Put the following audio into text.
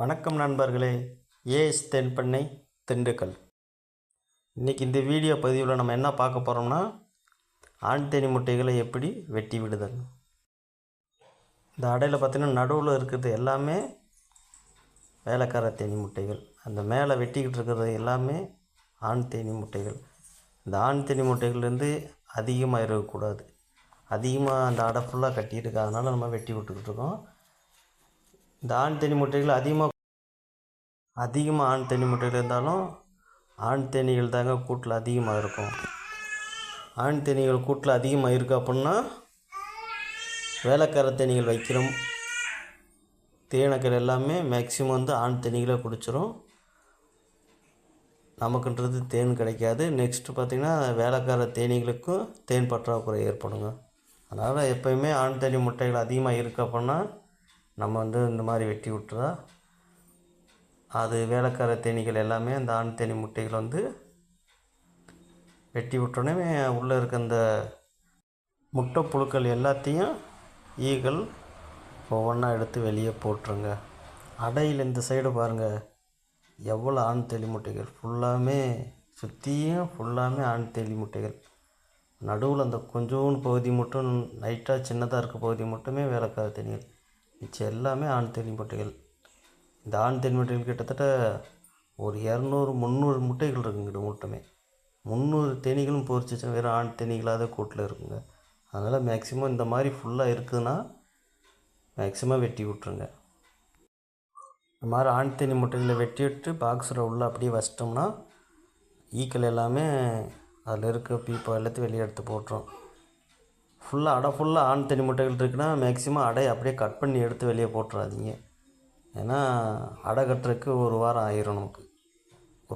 வணக்கம் நண்பர்களே ஏஎஸ் தென்பண்ணை திண்டுக்கல். இன்றைக்கி இந்த வீடியோ பதிவில் நம்ம என்ன பார்க்க போகிறோம்னா ஆண் தேனி முட்டைகளை எப்படி வெட்டி விடுதல். இந்த அடையில் பார்த்திங்கன்னா நடுவில் இருக்கிறது எல்லாமே வேலைக்கார தேனி முட்டைகள். அந்த மேலே வெட்டிக்கிட்டு இருக்கிறது எல்லாமே ஆண் தேனி முட்டைகள். இந்த ஆண் தேனி முட்டைகள்லேருந்து அதிகமாக இருக்கக்கூடாது. அதிகமாக அந்த அடை ஃபுல்லாக கட்டியிருக்கு. அதனால் நம்ம வெட்டி விட்டுக்கிட்டு இருக்கோம். இந்த ஆண் தேனி முட்டைகள் அதிகமாக அதிகமாக ஆண் தேனி முட்டைகள் இருந்தாலும் ஆண் தேனீகள் தாங்க கூட்டில் அதிகமாக இருக்கும். ஆண் தேனீகள் கூட்டில் அதிகமாக இருக்குது அப்படின்னா வேலைக்கார தேனீகள் வைக்கிறோம். தேனக்கள் எல்லாமே மேக்ஸிமம் வந்து ஆண் தேனீகளை குடிச்சிரும். நமக்குன்றது தேன் கிடைக்காது. நெக்ஸ்ட்டு பார்த்திங்கன்னா வேலைக்கார தேனீகளுக்கும் தேன் பற்றாக்குறை ஏற்படுங்க. அதனால் எப்போயுமே ஆண் தேனி முட்டைகள் அதிகமாக இருக்குது அப்படின்னா நம்ம வந்து இந்த மாதிரி வெட்டி விட்டுறா. அது வேலைக்கார தேனீகள் எல்லாமே அந்த ஆண் தேனி முட்டைகள் வந்து வெட்டி விட்டோடனே உள்ளே இருக்க அந்த முட்டை புழுக்கள் எல்லாத்தையும் ஈகள் ஒவ்வொன்றா எடுத்து வெளியே போட்டுருங்க. அடையில் இந்த சைடு பாருங்கள் எவ்வளோ ஆண் தேலி முட்டைகள். ஃபுல்லாமே சுற்றியும் ஃபுல்லாமே ஆண் தேலி முட்டைகள். நடுவில் அந்த கொஞ்சோண்டு பகுதி மட்டும் லைட்டாக சின்னதாக இருக்க பகுதி மட்டுமே வேலைக்கார தேனிகள் மிச்சம் எல்லாமே ஆண் தேனி முட்டைகள். இந்த ஆண் தேனி முட்டைகள் கிட்டத்தட்ட ஒரு இரநூறு முந்நூறு முட்டைகள் இருக்குங்கிட்ட மூட்டமே. முந்நூறு தேனிகளும் பொறிச்சிச்சுன்னா வெறும் ஆண் தேனீகளாக கூட்டில் இருக்குங்க. அதனால் மேக்ஸிமம் இந்த மாதிரி ஃபுல்லாக இருக்குதுன்னா மேக்ஸிமம் வெட்டி விட்ருங்க இந்த மாதிரி ஆண் தேனி முட்டைகளை வெட்டி விட்டு பாக்ஸில் உள்ள அப்படியே வச்சிட்டோம்னா ஈக்கள் எல்லாமே அதில் இருக்க பீப்பா எல்லாத்தையும் வெளியே எடுத்து போட்டுரும். ஃபுல்லாக அடை ஃபுல்லாக ஆண் தண்ணி முட்டைகள் இருக்குன்னா மேக்ஸிமம் அடை அப்படியே கட் பண்ணி எடுத்து வெளியே போட்டுறாதீங்க. ஏன்னா அடை கட்டுறதுக்கு ஒரு வாரம் ஆயிரும் நமக்கு.